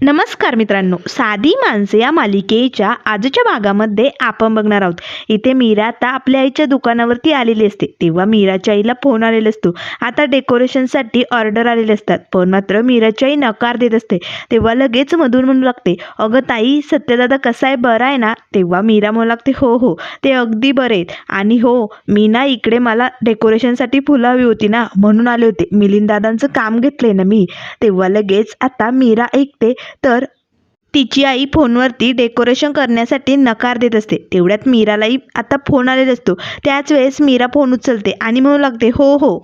नमस्कार मित्रांनो साधी माणसे या मालिकेच्या आजच्या भागामध्ये आपण बघणार आहोत. इथे मीरा आता आपल्या आईच्या दुकानावरती आलेली असते. तेव्हा मीराच्या आईला फोन आलेला असतो. आता डेकोरेशनसाठी ऑर्डर आलेले असतात. पण मात्र मीराची आई नकार देत असते. तेव्हा लगेच मधून म्हणू लागते अगं ताई सत्यदादा कसा आहे? बरा आहे ना? तेव्हा मीरा म्हणू लागते हो हो ते अगदी बरे आहेत. आणि हो मी ना इकडे मला डेकोरेशनसाठी फुलं हवी होती ना? म्हणून आले होते. मिलिंद दादांचं काम घेतलंय ना मी? तेव्हा लगेच आता मीरा ऐकते तर तिची आई फोनवरती डेकोरेशन करण्यासाठी नकार देत असते. तेवढ्यात मीरालाही आता फोन आलेला असतो. त्याच वेळेस मीरा फोन उचलते आणि म्हणू लागते हो हो.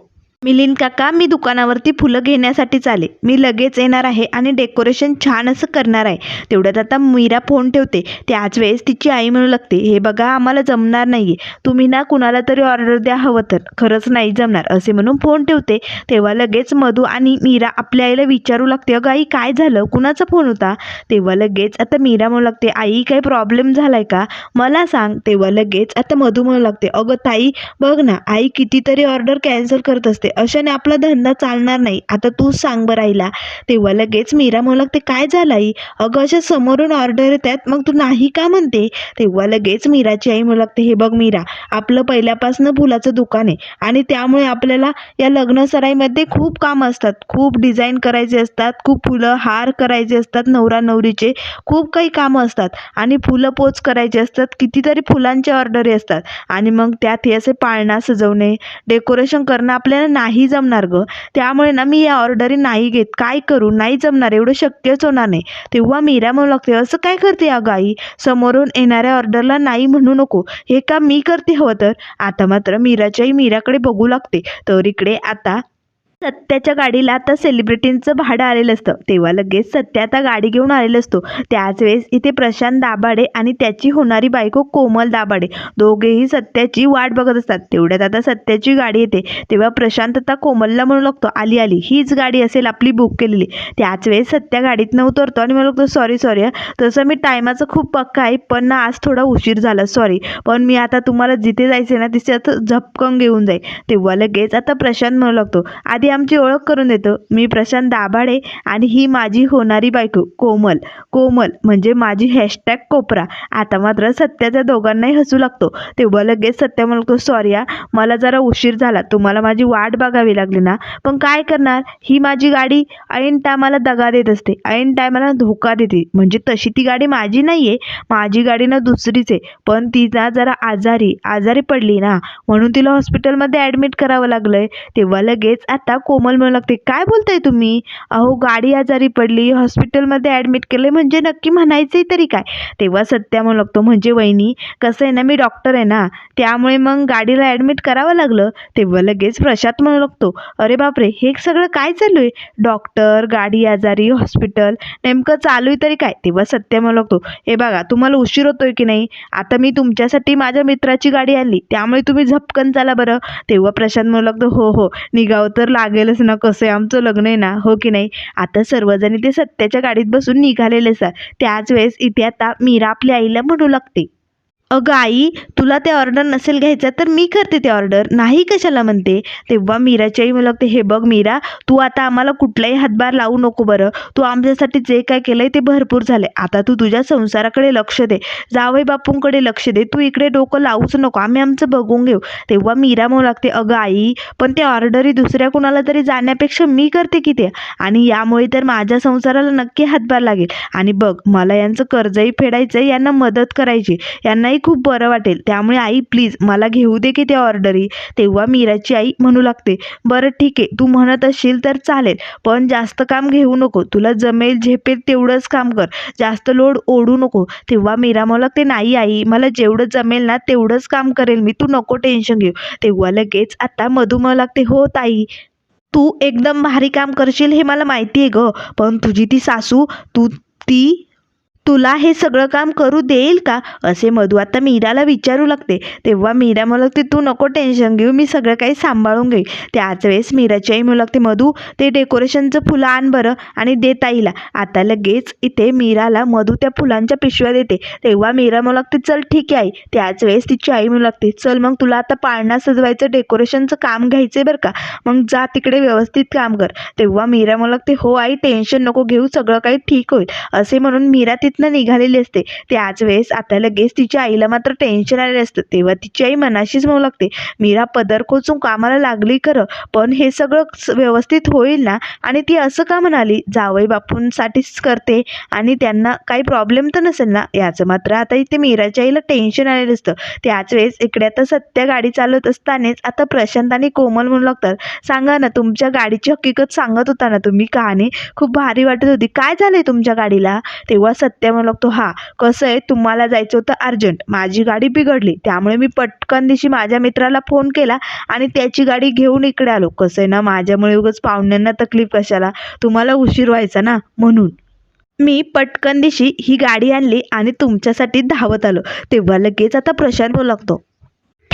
मिलिंद काका मी दुकानावरती फुलं घेण्यासाठीच आले. मी लगेच येणार आहे आणि डेकोरेशन छान असं करणार आहे. तेवढ्यात आता मीरा फोन ठेवते. त्याच वेळेस तिची आई म्हणू लागते. हे बघा आम्हाला जमणार नाही आहे तुम्ही ना कुणाला तरी ऑर्डर द्या हवं तर. खरंच नाही जमणार असे म्हणून फोन ठेवते. तेव्हा लगेच मधू आणि मीरा आपल्या आईला विचारू लागते अगं आई काय झालं? कुणाचा फोन होता? तेव्हा लगेच आता मीरा म्हणू लागते आई काही प्रॉब्लेम झालाय का? मला सांग. तेव्हा लगेच आता मधू म्हणू लागते अगं ताई बघ ना आई कितीतरी ऑर्डर कॅन्सल करत असते. अशाने आपला धंदा चालणार नाही. आता तूच सांग बरं आईला. तेव्हा लगेच मीरा म्हणू ते काय झालं आई? अगं अशा समोरून ऑर्डर येतात मग तू नाही का म्हणते? तेव्हा लगेच मीराची आई मला लागते हे बघ मीरा आपलं पहिल्यापासून फुलाचं दुकान आहे आणि त्यामुळे आपल्याला या लग्न सराईमध्ये खूप कामं असतात. खूप डिझाईन करायचे असतात खूप फुलं हार करायचे असतात नवरा नवरीचे खूप काही कामं असतात आणि फुलं पोच करायचे असतात कितीतरी फुलांचे ऑर्डरी असतात आणि मग त्यात हे असे पाळणा सजवणे डेकोरेशन करणं आपल्याला नाही जमणार गं. त्यामुळे ना मी या ऑर्डरी नाही घेत. काय करू? नाही जमणार. एवढं शक्यच होणार नाही. तेव्हा मीरा म्हणू लागते असं काय करते अगं आई? समोरून येणाऱ्या ऑर्डरला नाही म्हणू नको. हे काम मी करते हवं तर. आता मात्र मीराच्याही मीराकडे बघू लागते. तर इकडे आता सत्याच्या गाडीला आता सेलिब्रिटींचं भाडं आलेलं असतं. तेव्हा लगेच सत्या आता गाडी घेऊन आलेलं असतो. त्याच वेळेस इथे प्रशांत दाभाडे आणि त्याची होणारी बायको कोमल दाभाडे. दोघेही सत्याची वाट बघत असतात. तेवढ्यात आता सत्याची गाडी येते. तेव्हा प्रशांत आता कोमलला म्हणू लागतो आली आली हीच गाडी असेल आपली बुक केलेली. त्याच वेळेस सत्या गाडीतनं उतरतो आणि म्हणू लागतो सॉरी सॉरी तसं मी टायमाचं खूप पक्का आहे पण ना आज थोडा उशीर झाला. सॉरी पण मी आता तुम्हाला जिथे जायचं ना तिथे आता झपकन घेऊन जाईल. तेव्हा लगेच आता प्रशांत म्हणू लागतो आधी आमची ओळख करून देतो. मी प्रशांत दाभाडे आणि ही माझी होणारी बायको कोमल. कोमल म्हणजे माझी हॅशटॅग कोपरा. आता मात्र सत्याच्या दोघांनाही हसू लागतो. तेव्हा लगेच सत्या म्हणतो सॉरी हा मला जरा उशीर झाला. तुम्हाला माझी वाट बघावी लागली ना. पण काय करणार? ही माझी गाडी ऐन टायमाला दगा देत असते. ऐन टायमाला धोका देते. म्हणजे तशी ती गाडी माझी नाही आहे माझी गाडी ना दुसरीच आहे. पण ती ना जरा आजारी आजारी पडली ना. म्हणून तिला हॉस्पिटलमध्ये ॲडमिट करावं लागलं आहे तेव्हा लगेच आता कोमल म्हणू लागते काय बोलताय तुम्ही? अहो गाडी आजारी पडली हॉस्पिटलमध्ये ॲडमिट केले म्हणजे नक्की म्हणायचंही तरी काय? तेव्हा सत्या म्हणू लागतो म्हणजे वहिनी कसं आहे ना मी डॉक्टर आहे ना त्यामुळे मग गाडीला ॲडमिट करावं लागलं? तेव्हा लगेच प्रशांत म्हणू लागतो अरे बापरे हे सगळं काय चालू आहे डॉक्टर गाडी आजारी हॉस्पिटल नेमकं चालू आहे तरी काय? तेव्हा सत्य म्हणू लागतो हे बघा तुम्हाला उशीर होतोय की नाही? आता मी तुमच्यासाठी माझ्या मित्राची गाडी आणली त्यामुळे तुम्ही झपकन चाला बरं. तेव्हा प्रशांत म्हणू लागतो हो हो निघावं तर लागेलच ना कसं आहे? आमचं लग्न आहे ना हो की नाही? आता सर्वजण इथे सत्याच्या गाडीत बसून निघालेले असतात त्याच वेळेस इथे आता मीरा आपल्या आईला म्हणू लागते. अगं आई तुला ते ऑर्डर नसेल घ्यायचं तर मी करते ते ऑर्डर नाही कशाला म्हणते? तेव्हा मीराची आई मला लागते हे बघ मीरा तू आता आम्हाला कुठलाही हातभार लावू नको बरं. तू आमच्यासाठी जे काय केलंय ते भरपूर झाले आता तू तुझ्या संसाराकडे लक्ष दे. जावई बापूंकडे लक्ष दे. तू इकडे डोकं लावूच नको. आम्ही आमचं बघून घेऊ. तेव्हा मीरा म्हणू लागते अगं आई पण ते ऑर्डरी दुसऱ्या कुणाला तरी जाण्यापेक्षा मी करते की ते? आणि यामुळे तर माझ्या संसाराला नक्की हातभार लागेल. आणि बघ मला यांचं कर्जही फेडायचं यांना मदत करायची. मलाही खूप बरं वाटेल. त्यामुळे आई प्लीज मला घेऊ दे की त्या ऑर्डरी तेव्हा मीराची आई म्हणू लागते बरं ठीक आहे तू म्हणत असशील तर चालेल पण जास्त काम घेऊ नको. तुला जमेल झेपेल तेवढंच काम कर. जास्त लोड ओढू नको. तेव्हा मीरा म्हणू लागते नाही आई मला जेवढं जमेल ना तेवढंच काम करेल मी. तू नको टेन्शन घेऊ. तेव्हा लगेच आता मधू म्हणू लागते हो ताई तू एकदम भारी काम करशील हे मला माहिती आहे गं पण तुझी ती सासू तू ती तुला हे सगळं काम करू देईल का? असे मधू आता मीराला विचारू लागते. तेव्हा मीरा म्हणू लागते तू नको टेन्शन घेऊ मी सगळं काही सांभाळून घेईल. त्याच वेळेस मीराची आई म्हणू लागते मधू ते डेकोरेशनचं फुलं आण बरं आणि दे ताईला. आता लगेच इथे मीराला मधू त्या फुलांच्या पिशव्या देते. तेव्हा मीरा म्हणू लागते चल ठीक आहे. आई त्याच वेळेस तिची आई म्हणू लागते चल मग तुला आता पाळणा सजवायचं डेकोरेशनचं काम घ्यायचं आहे बरं का? मग जा तिकडे व्यवस्थित काम कर. तेव्हा मीरा म्हणू लागते हो आई टेन्शन नको घेऊ सगळं काही ठीक होईल. असे म्हणून मीरा तिथनं निघालेली असते. त्याच वेळेस आता लगेच तिच्या आईला मात्र टेन्शन आलेलं असतं. तेव्हा तिची आई मनाशीच म्हणू लागते मीरा पदर खोचून कामाला लागली खरं पण हे सगळं स- व्यवस्थित होईल ना? आणि ती असं का म्हणाली जावई बापूंसाठीच करते आणि त्यांना काही प्रॉब्लेम तर नसेल ना? याचं मात्र आता इथे मीराच्या आईला टेन्शन आलेलं असतं. त्याच वेळेस इकडे आता सत्य गाडी चालवत असतानाच आता प्रशांत आणि कोमल म्हणू लागतात सांगा ना तुमच्या गाडीची हकीकत सांगत होता ना तुम्ही कहाणी? खूप भारी वाटत होती. काय झालंय तुमच्या गाडीला? तेव्हा सत्य म्हणू लागतो हा कसं आहे? तुम्हाला जायचं होतं अर्जंट. माझी गाडी बिघडली. त्यामुळे मी पटकन दिवशी माझ्या मित्राला फोन केला आणि त्याची गाडी घेऊन इकडे आलो. कसं आहे ना माझ्यामुळे उगाच पाहुण्यांना तकलीफ कशाला? तुम्हाला उशीर व्हायचा ना म्हणून. मी पटकन दिवशी ही गाडी आणली आणि तुमच्यासाठी धावत आलो. तेव्हा लगेच आता प्रशांत बोलू लागतो.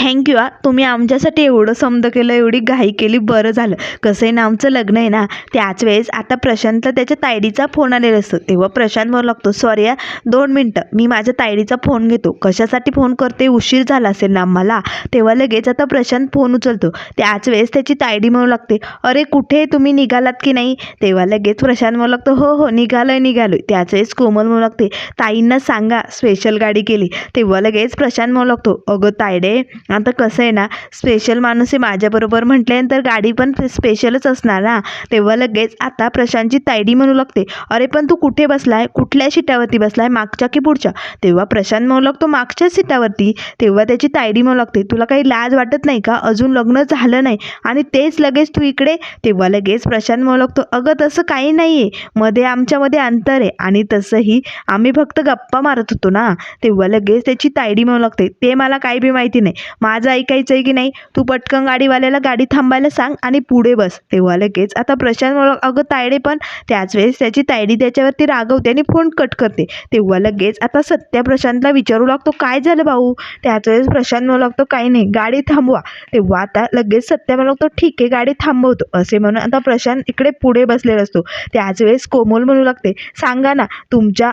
थँक्यू आ तुम्ही आमच्यासाठी एवढं समज केलं एवढी घाई केली बरं झालं. कसं आहे ना आमचं लग्न आहे ना त्याच वेळेस आता प्रशांतला त्याच्या तायडीचा फोन आलेला असतो. तेव्हा प्रशांत म्हणू लागतो सॉरी या दोन मिनटं मी माझ्या तायडीचा फोन घेतो. कशासाठी फोन करते? उशीर झाला असेल ना आम्हाला. तेव्हा लगेच आता प्रशांत फोन उचलतो. त्याच वेळेस त्याची तायडी म्हणू लागते अरे कुठे तुम्ही? निघालात की नाही? तेव्हा लगेच प्रशांत म्हणू लागतो हो हो निघालोय निघालोय. त्याच वेळेस कोमल म्हणू लागते ताईंना सांगा स्पेशल गाडी केली. तेव्हा लगेच प्रशांत म्हणू लागतो अगं तायडे आता कसं आहे ना स्पेशल माणूस आहे माझ्याबरोबर म्हटल्यानंतर गाडी पण स्पेशलच असणार ना. तेव्हा लगेच आता प्रशांतची तायडी म्हणू लागते अरे पण तू कुठे बसलाय? कुठल्या सीटावरती बसलाय? मागच्या की पुढच्या? तेव्हा प्रशांत म्हणू लागतो मागच्याच सीटावरती. तेव्हा त्याची तायडी म्हणू लागते तुला काही लाज वाटत नाही का? अजून लग्न झालं नाही. आणि तेच लगेच तू इकडे तेव्हा लगेच प्रशांत म्हणू लागतो अगं तसं काही नाही आहे मध्ये आमच्यामध्ये अंतर आहे आणि तसंही आम्ही फक्त गप्पा मारत होतो ना. तेव्हा लगेच त्याची तायडी म्हणू लागते ते मला काही बी माहिती नाही. माझं ऐकायचं आहे की नाही? तू पटकन गाडीवाल्याला गाडी थांबायला सांग आणि पुढे बस. तेव्हा लगेच. आता प्रशांत अगं तायडे पण. त्याच वेळेस त्याची तायडी त्याच्यावरती रागवते आणि फोन कट करते. तेव्हा लगेच आता सत्या प्रशांतला विचारू लागतो काय झालं भाऊ? त्याच वेळेस प्रशांत म्हणू लागतो काही नाही गाडी थांबवा. तेव्हा आता लगेच सत्या म्हणू लागतो ठीक आहे गाडी थांबवतो. असे म्हणून आता प्रशांत इकडे पुढे बसलेला असतो. त्याच वेळेस कोमल म्हणू लागते सांगा ना तुमच्या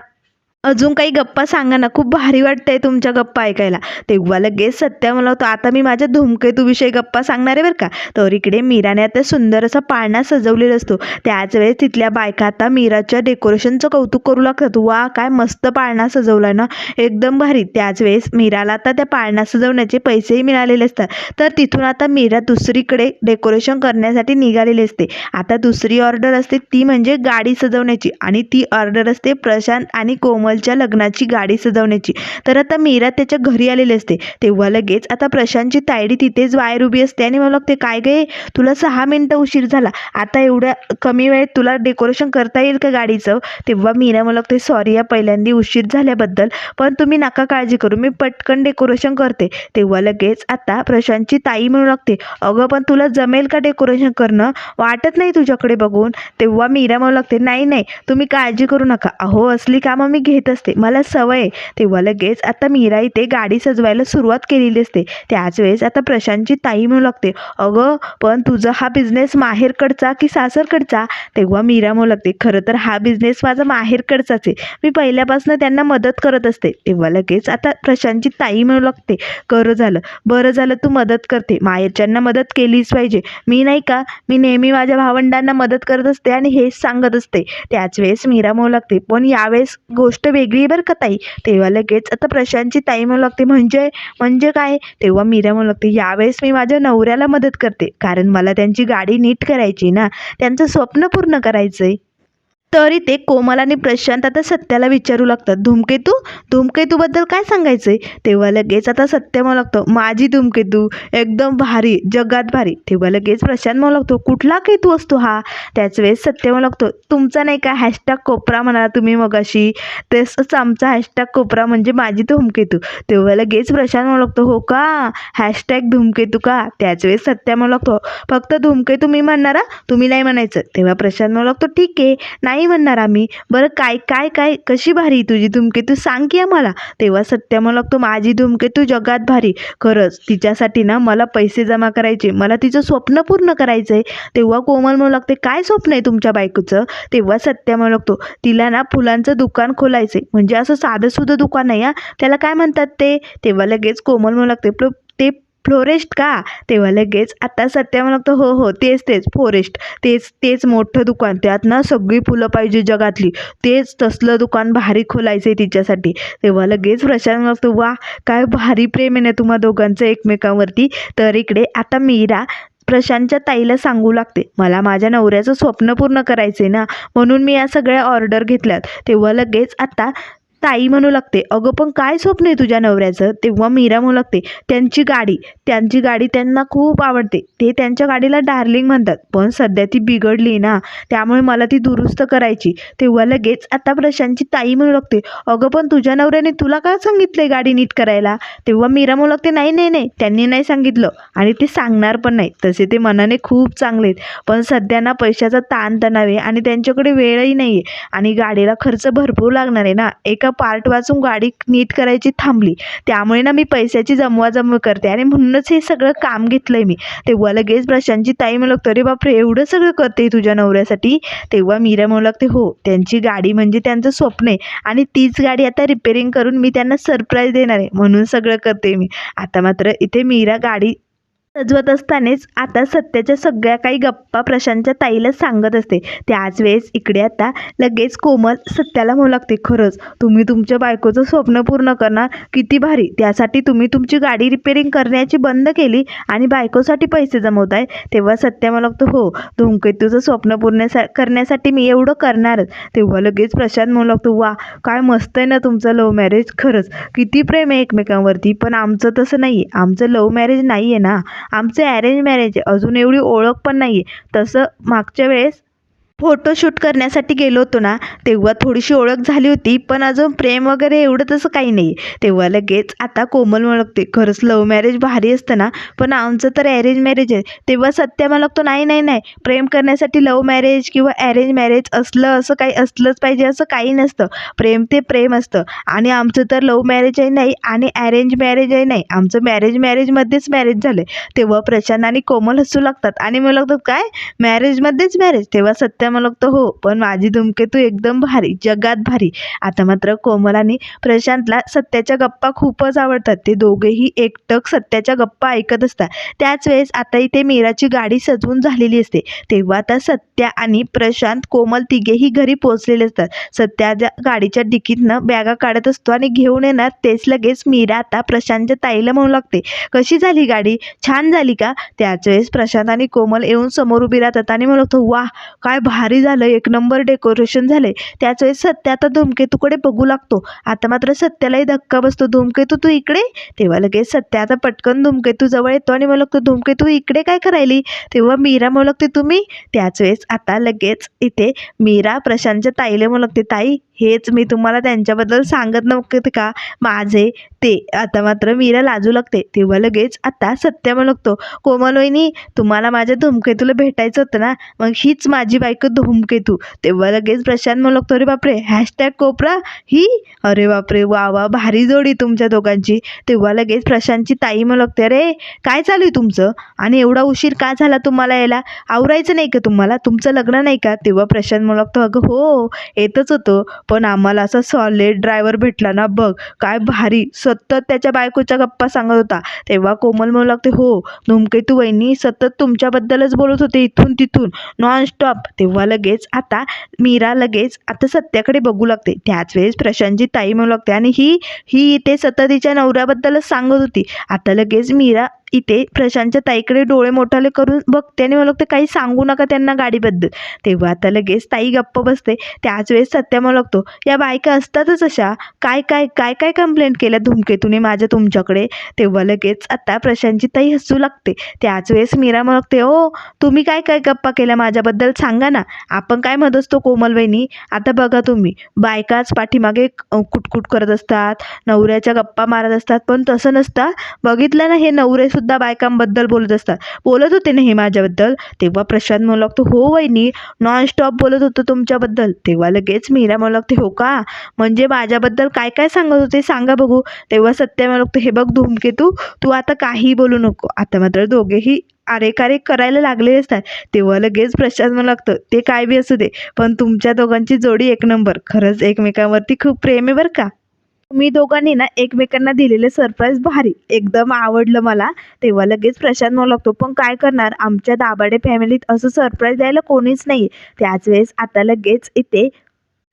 अजून काही गप्पा सांगा ना. खूप भारी वाटतंय तुमच्या गप्पा ऐकायला. तेव्हा लगेच सत्या मला होतं आता मी माझ्या धूमकेतूविषयी गप्पा सांगणार आहे बरं का? तर इकडे मीराने आता सुंदर असा पाळणा सजवलेला असतो. त्याच वेळेस तिथल्या बायका आता मीराच्या डेकोरेशनचं कौतुक करू लागतात. वा काय मस्त पाळणा सजवला ना. एकदम भारी. त्याच वेळेस मीराला आता त्या पाळणा सजवण्याचे पैसेही मिळालेले असतात. तर तिथून आता मीरा दुसरीकडे डेकोरेशन करण्यासाठी निघालेली असते. आता दुसरी ऑर्डर असते ती म्हणजे गाडी सजवण्याची आणि ती ऑर्डर असते प्रशांत आणि कोमल कमलच्या लग्नाची गाडी सजवण्याची. तर आता मीरा त्याच्या घरी आलेली असते. तेव्हा लगेच आता प्रशांतची तायडी तिथेच वायर उभी असते आणि मला लागते काय गे तुला सहा मिनटं उशीर झाला. आता एवढ्या कमी वेळेत तुला डेकोरेशन करता येईल का गाडीचं? तेव्हा मीरा मला लागते सॉरी या पहिल्यांदा उशीर झाल्याबद्दल पण तुम्ही नका काळजी करू. मी पटकन डेकोरेशन करते. तेव्हा लगेच आता प्रशांतची ताई म्हणू लागते अगं पण तुला जमेल का डेकोरेशन करणं? वाटत नाही तुझ्याकडे बघून. तेव्हा मीरा म्हणू लागते नाही नाही तुम्ही काळजी करू नका. अहो असली कामं मी घेत असते. मला सवय आहे. तेव्हा लगेच आता मीरा इथे गाडी सजवायला सुरुवात केलेली असते. त्याच वेळेस आता प्रशांतची ताई म्हणू लागते अगं पण तुझा हा बिझनेस माहेरकडचा की सासरकडचा? तेव्हा मीरा म्हणू लागते खरं तर हा बिझनेस माझा माहेरकडचाच आहे. मी पहिल्यापासून त्यांना मदत करत असते. तेव्हा लगेच आता प्रशांतची ताई म्हणू लागते करं झालं बरं झालं तू मदत करते. माहेरच्यांना मदत केलीच पाहिजे. मी नाही का मी नेहमी माझ्या भावंडांना मदत करत असते आणि हेच सांगत असते. त्याच वेळेस मीरा म्हणू लागते पण यावेळेस गोष्ट वेगळी आहे बरं का ताई. तेव्हा लगेच आता प्रशांतची ताई म्हणू लागते म्हणजे म्हणजे काय? तेव्हा मीरा म्हणू लागते यावेळेस मी माझ्या नवऱ्याला मदत करते कारण मला त्यांची गाडी नीट करायची ना. त्यांचं स्वप्न पूर्ण करायचं आहे तरी ते कोमल आणि प्रशांत आता सत्याला विचारू लागतात धूमकेतू? धूमकेतूबद्दल काय सांगायचं आहे तेव्हा लगेच आता सत्य म्हणू लागतो माझी धूमकेतू एकदम भारी जगात भारी. तेव्हा लगेच प्रशांत म्हणू लागतो कुठला केतू असतो हा? त्याच वेळेस सत्य म्हणू लागतो तुमचा नाही का हॅशटॅग कोपरा म्हणाला तुम्ही मगाशी? तसंच आमचा हॅशटॅग कोपरा म्हणजे माझी धूमकेतू. तेव्हा लगेच प्रशांत म्हणू लागतो हो का? हॅशटॅग धूमकेतू का? त्याच वेळेस सत्य म्हणू लागतो फक्त धूमकेतू मी म्हणणारा? तुम्ही नाही म्हणायचं. तेव्हा प्रशांत म्हणू लागतो ठीक आहे. नाही नाही म्हणणार आम्ही. बरं काय काय काय कशी भारी तुझी धूमकेतू सांग की आम्हाला. तेव्हा सत्या म्हणू लागतो माझी धूमकेतू जगात भारी. खरंच तिच्यासाठी ना मला पैसे जमा करायचे. मला तिचं स्वप्न पूर्ण करायचं आहे तेव्हा कोमल म्हणू लागते काय स्वप्न आहे तुमच्या बायकोचं? तेव्हा सत्या म्हणू लागतो तिला ना फुलांचं दुकान खोलायचं म्हणजे असं साधंसुधं दुकान आहे हा? त्याला काय म्हणतात ते? तेव्हा लगेच कोमल म्हणू लागते ते फ्लोरेस्ट का? तेव्हा लगेच आता सत्या म्हणू हो हो तेच तेच फॉरेस्ट तेच तेच मोठं दुकान. त्यात ना सगळी फुलं पाहिजे जगातली. तेच तसलं दुकान भारी खोलायचं आहे तिच्यासाठी. तेव्हा लगेच प्रशांत म्हणू वा काय भारी प्रेम आहे ना तुम्हा दोघांचं एकमेकांवरती. तर इकडे आता मीरा प्रशांतच्या ताईला सांगू लागते मला माझ्या नवऱ्याचं स्वप्न पूर्ण करायचं आहे ना म्हणून मी या सगळ्या ऑर्डर घेतल्यात. तेव्हा लगेच आता ताई म्हणू लागते अगं पण काय स्वप्न आहे तुझ्या नवऱ्याचं? तेव्हा मीरा म्हणू लागते त्यांची गाडी त्यांची गाडी त्यांना खूप आवडते. ते त्यांच्या गाडीला डार्लिंग म्हणतात पण सध्या ती बिघडली ना त्यामुळे मला ती दुरुस्त करायची. तेव्हा लगेच आता प्रशांतची ताई म्हणू लागते अगं पण तुझ्या नवऱ्याने तुला का सांगितलं गाडी नीट करायला? तेव्हा मीरा म्हणू लागते नाही नाही नाही त्यांनी नाही सांगितलं आणि ते सांगणार पण नाही. तसे ते मनाने खूप चांगले आहेत पण सध्या ना पैशाचा ताणतणाव आहे आणि त्यांच्याकडे वेळही नाही आहे आणि गाडीला खर्च भरपूर लागणार आहे ना एका पार्ट वाचून गाडी नीट करायची थांबली. त्यामुळे ना मी पैशाची जमवाजमव करते. आणि म्हणूनच हे सगळं काम घेतलंय मी. तेव्हा लगेच प्रशांतची ताई म्हणू लागतो अरे बापरे एवढं सगळं करते तुझ्या नवऱ्यासाठी? तेव्हा मीरा म्हणू लागते हो त्यांची गाडी म्हणजे त्यांचं स्वप्न आहे. आणि तीच गाडी आता रिपेरिंग करून मी त्यांना सरप्राईज देणार आहे. म्हणून सगळं करते मी. आता मात्र इथे मीरा गाडी सजवत असतानाच आता सत्याच्या सगळ्या काही गप्पा प्रशांतच्या ताईला सांगत असते. त्याच वेळेस इकडे आता लगेच कोमल सत्याला म्हणू लागते खरंच तुम्ही तुमच्या बायकोचं स्वप्न पूर्ण करणार किती भारी. त्यासाठी तुम्ही तुमची गाडी रिपेरिंग करण्याची बंद केली आणि बायकोसाठी पैसे जमवताय. तेव्हा सत्या मला लागतो हो धूमकेतूचं स्वप्न पूर्ण करण्यासाठी मी एवढं करणारच. तेव्हा लगेच प्रशांत म्हणू लागतो वा काय मस्त आहे ना तुमचं लव्ह मॅरेज खरंच किती प्रेम आहे एकमेकांवरती. पण आमचं तसं नाही आहे आमचं लव्ह मॅरेज नाही आहे ना. आमचं ॲरेंज मॅरेज आहे. अजून एवढी ओळख पण नाही आहे तसं मागच्या वेळेस फोटोशूट करण्यासाठी गेलो होतो ना तेव्हा थोडीशी ओळख झाली होती पण अजून प्रेम वगैरे एवढं तसं काही नाही. तेव्हा लगेच आता कोमल ओळखते. खरंच लव्ह मॅरेज भारी असतं ना पण आमचं तर अरेंज मॅरेज आहे. तेव्हा सत्या मला लागतो नाही नाही नाही प्रेम करण्यासाठी लव्ह मॅरेज किंवा अरेंज मॅरेज असलं असं काही असलंच पाहिजे असं काही नसतं. प्रेम ते प्रेम असतं. आणि आमचं तर लव्ह मॅरेजही नाही आणि अरेंज मॅरेजही नाही. आमचं मॅरेज मॅरेजमध्येच मॅरेज झालं तेव्हा प्रशांत आणि कोमल हसू लागतात. आणि मला लागतात काय? मॅरेजमध्येच मॅरेज तेव्हा सत्या आता मला लागतं हो पण माझी धूमकेतू एकदम भारी जगात भारी. आता मात्र कोमल आणि प्रशांतला सत्याच्या गप्पा खूपच आवडतात. ते दोघेही एकटक सत्याच्या गप्पा ऐकत असतात. त्याच वेळेस आता इथे मीराची गाडी सजवून झालेली असते. तेव्हा आता सत्या आणि प्रशांत कोमल तिघेही घरी पोहोचलेले असतात. सत्याच्या गाडीच्या डिकीतनं बॅगा काढत असतो आणि घेऊन येणार तेच लगेच मीरा आता प्रशांतच्या ताईला म्हणू लागते. कशी झाली गाडी? छान झाली का? त्याच वेळेस प्रशांत आणि कोमल येऊन समोर उभी राहतात आणि म्हणतो लागतो वा काय भारी झालं एक नंबर डेकोरेशन झालंय. त्याच वेळेस सत्या आता धूमकेतूकडे बघू लागतो. आता मात्र सत्यालाही धक्का बसतो. धूमकेतू तू इकडे? तेव्हा लगेच सत्या आता पटकन धूमकेतू जवळ येतो आणि मला लागतो धूमकेतू इकडे काय करायली? तेव्हा मीरा म्हणू लागते तुम्ही? त्याच वेळेस आता लगेच इथे मीरा प्रशांतच्या ताईला म्हणू लागते ताई हेच मी तुम्हाला त्यांच्याबद्दल सांगत नव्हते का? माझे ते. आता मात्र मीरा लाजू लागते. तेव्हा लगेच आता सत्या म्हणू लागतो कोमल वहिनी तुम्हाला माझ्या धूमकेतूला भेटायचं होतं ना? मग हीच माझी बायको धूमकेतू तेव्हा लगेच प्रशांत म्हणू लागतो अरे बापरे हॅशटॅग कोपरा ही? अरे बापरे वा वा भारी जोडी तुमच्या दोघांची. तेव्हा लगेच प्रशांतची ताई म्हणू लागते अरे काय चालू आहे तुमचं? आणि एवढा उशीर का झाला तुम्हाला यायला? आवरायचं नाही का तुम्हाला? तुमचं लग्न नाही का? तेव्हा प्रशांत म्हणू लागतो अगं हो येतच होतो पण आम्हाला असा सॉलिड ड्रायव्हर भेटला ना बघ काय भारी सतत त्याच्या बायकोच्या गप्पा सांगत होता. तेव्हा कोमल म्हणू लागते हो धूमकेतू वहिनी सतत तुमच्याबद्दलच बोलत होते इथून तिथून नॉन स्टॉप तेव्हा लगेच आता मीरा लगेच आता सत्याकडे बघू लागते. त्याच वेळेस प्रशांतची ताई म्हणू लागते आणि ही ही इथे सतत तिच्या नवऱ्याबद्दलच सांगत होती. आता लगेच मीरा इथे प्रशांतच्या ताईकडे डोळे मोठाले करून बघते आणि मला लागतं काही सांगू नका त्यांना गाडीबद्दल. तेव्हा आता लगेच ताई गप्प बसते. त्याच वेळेस सत्या मला लागतो या बायका असतातच अशा. काय काय काय काय कंप्लेंट केल्या धुमकेतूने माझ्या तुमच्याकडे? तेव्हा लगेच आता प्रशांतची ताई हसू लागते. त्याच वेळेस मीरा मला लागते ओ तुम्ही काय काय गप्पा केल्या माझ्याबद्दल? सांगा ना. आपण काय म्हणत असतो कोमल आता बघा तुम्ही. बायकाच पाठीमागे कुटकुट करत असतात नवऱ्याच्या गप्पा मारत असतात पण तसं नसतं. बघितलं ना हे नवरे सुद्धा बायकांबद्दल बोलत असतात. बोलत होते ना हे माझ्याबद्दल. तेव्हा प्रशांत म्हणू लागतो हो वहिनी नॉनस्टॉप बोलत होतो तुमच्याबद्दल. तेव्हा लगेच मीरा म्हणू लागते हो का? म्हणजे माझ्याबद्दल काय काय सांगत होते सांगा बघू. तेव्हा सत्या म्हणू लागतो हे बघ धूमकेतू तू आता काही बोलू नको. आता मात्र दोघेही आरेकारे करायला लागले असतात. तेव्हा लगेच प्रशांत म्हणू लागतं ते काय बी असू दे पण तुमच्या दोघांची जोडी एक नंबर. खरंच एकमेकांवरती खूप प्रेम आहे बरं का. मी दोघांनी ना एकमेकांना दिलेले सरप्राईज भारी. एकदम आवडलं मला. तेव्हा लगेच प्रशांत म्हणू लागतो पण काय करणार? आमच्या दाभाडे फॅमिलीत असं सरप्राईज द्यायला कोणीच नाही त्याच वेळेस आता लगेच इथे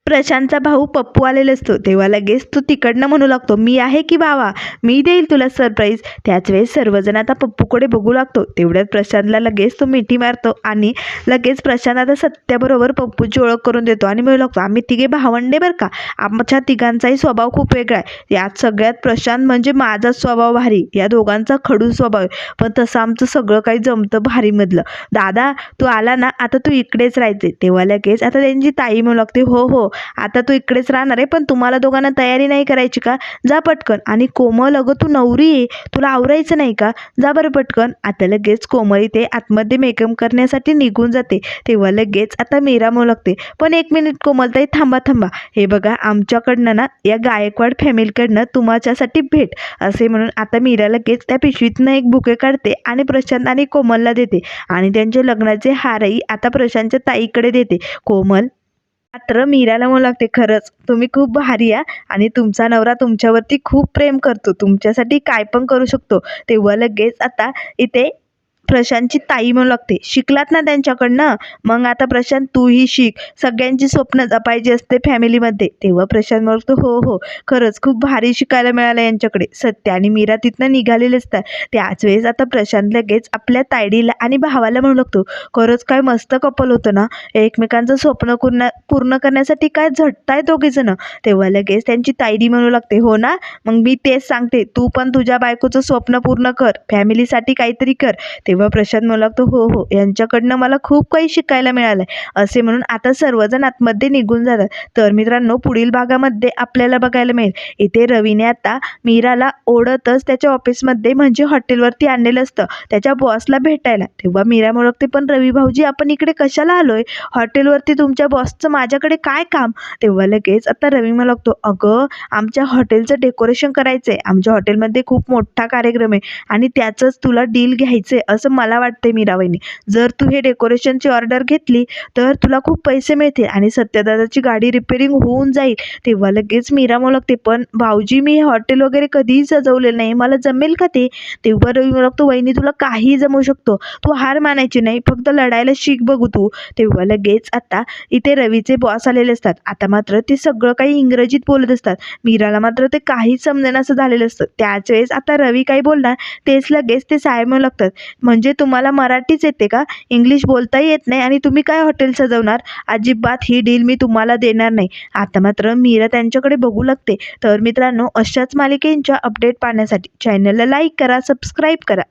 प्रशांतचा भाऊ पप्पू आलेला असतो. तेव्हा लगेच तू तिकडनं म्हणू लागतो मी आहे की भावा? मी देईल तुला सरप्राईज त्याच वेळेस सर्वजण आता पप्पूकडे बघू लागतो. तेवढ्यात प्रशांतला लगेच तो मिठी मारतो आणि लगेच प्रशांत आता सत्याबरोबर पप्पूची ओळख करून देतो आणि म्हणू लागतो आम्ही तिघे भावंडे बरं का? आमच्या तिघांचाही स्वभाव खूप वेगळा आहे. यात सगळ्यात प्रशांत म्हणजे माझा स्वभाव भारी. या दोघांचा खडू स्वभाव आहे. पण तसं आमचं सगळं काही जमतं भारीमधलं. दादा तू आला ना? आता तू इकडेच राहायचे तेव्हा लगेच आता त्यांची ताई म्हणू लागते हो हो. आता तू इकडेच राहणार आहे पण तुम्हाला दोघांना तयारी नाही करायची का? जा पटकन. आणि कोमल अगं तू नवरी आहे तुला आवरायचं नाही का? जा बरं पटकन. आता लगेच कोमल इथे आतमध्ये मेकअप करण्यासाठी निघून जाते. तेव्हा लगेच आता मीरा म्हणू लागते पण एक मिनिट कोमलताई थांबा थांबा. हे बघा आमच्याकडनं ना या गायकवाड फॅमिलीकडनं तुमच्यासाठी भेट. असे म्हणून आता मीरा लगेच त्या पिशवीतनं एक बुके काढते आणि प्रशांत आणि कोमलला देते. आणि त्यांचे लग्नाचे हारही आता प्रशांतच्या ताईकडे देते. कोमल मात्र मीराला म्हणू लागते खरंच तुम्ही खूप भारी आ आणि तुमचा नवरा तुमच्यावरती खूप प्रेम करतो. तुमच्यासाठी काय पण करू शकतो. तेव्हा लगेच आता इथे प्रशांतची ताई म्हणू लागते. शिकलात ना त्यांच्याकडनं? मग आता प्रशांत तूही शिक. सगळ्यांची स्वप्न जपायची असते फॅमिलीमध्ये. तेव्हा प्रशांत म्हणतो हो हो खरंच खूप भारी शिकायला मिळालं यांच्याकडे. सत्य आणि मीरा तिथनं निघालेले असतात. त्याच वेळेस आता प्रशांत लगेच आपल्या तायडीला आणि भावाला म्हणू लागतो खरंच काय मस्त कपल होतं ना? एकमेकांचं स्वप्न पूर्ण पूर्ण करण्यासाठी काय झटताय दोघेजणं? तेव्हा लगेच त्यांची तायडी म्हणू लागते हो ना? मग मी तेच सांगते. तू पण तुझ्या बायकोचं स्वप्न पूर्ण कर. फॅमिलीसाठी काहीतरी कर. ते तेव्हा प्रशांत म्हणू तो हो हो यांच्याकडनं मला खूप काही शिकायला मिळालं आहे असे म्हणून आता सर्वजण आतमध्ये निघून जातात. तर मित्रांनो पुढील भागामध्ये आपल्याला बघायला मिळेल. इथे रवीने आता मीराला ओढतच त्याच्या ऑफिसमध्ये म्हणजे हॉटेलवरती आणलेलं असतं. त्याच्या बॉसला भेटायला. तेव्हा मीरा म्हणते पण रवी भाऊजी आपण इकडे कशाला आलोय? हॉटेलवरती तुमच्या बॉसचं माझ्याकडे काय काम? तेव्हा लगेच आता रवी मला लागतो अगं आमच्या हॉटेलचं डेकोरेशन करायचं आहे आमच्या हॉटेलमध्ये खूप मोठा कार्यक्रम आहे आणि त्याचंच तुला डील घ्यायचं आहे असं असं मला वाटते मीराबाईने. जर तू हे डेकोरेशनची ऑर्डर घेतली तर तुला खूप पैसे मिळतील आणि सत्यदादाची गाडी रिपेरिंग होऊन जाईल. तेव्हा लगेच मीरा म्हणू लागते पण भाऊजी मी हॉटेल वगैरे कधीही सजवलेलं नाही. मला जमेल का ते? तेव्हा रवी म्हणू लागतो वहिनी तुला काही जमू शकतो. तू हार मानायची नाही. फक्त लढायला शिक बघू तू. तेव्हा लगेच आता इथे रवीचे बॉस आलेले असतात. आता मात्र ते सगळं काही इंग्रजीत बोलत असतात. मीराला मात्र ते काहीच समजेन असं झालेलं असतं. त्याच वेळेस आता रवी काही बोलणार तेच लगेच ते साहेब लागतात. म्हणजे तुम्हाला मराठीच येते का? इंग्लिश बोलताही येत नाही आणि तुम्ही काय हॉटेल सजवणार? अजिबात ही डील मी तुम्हाला देणार नाही. आता मात्र मीरा त्यांच्याकडे बघू लागते. तर मित्रांनो अशाच मालिकेंच्या अपडेट पाहण्यासाठी चॅनलला लाईक करा सबस्क्राईब करा.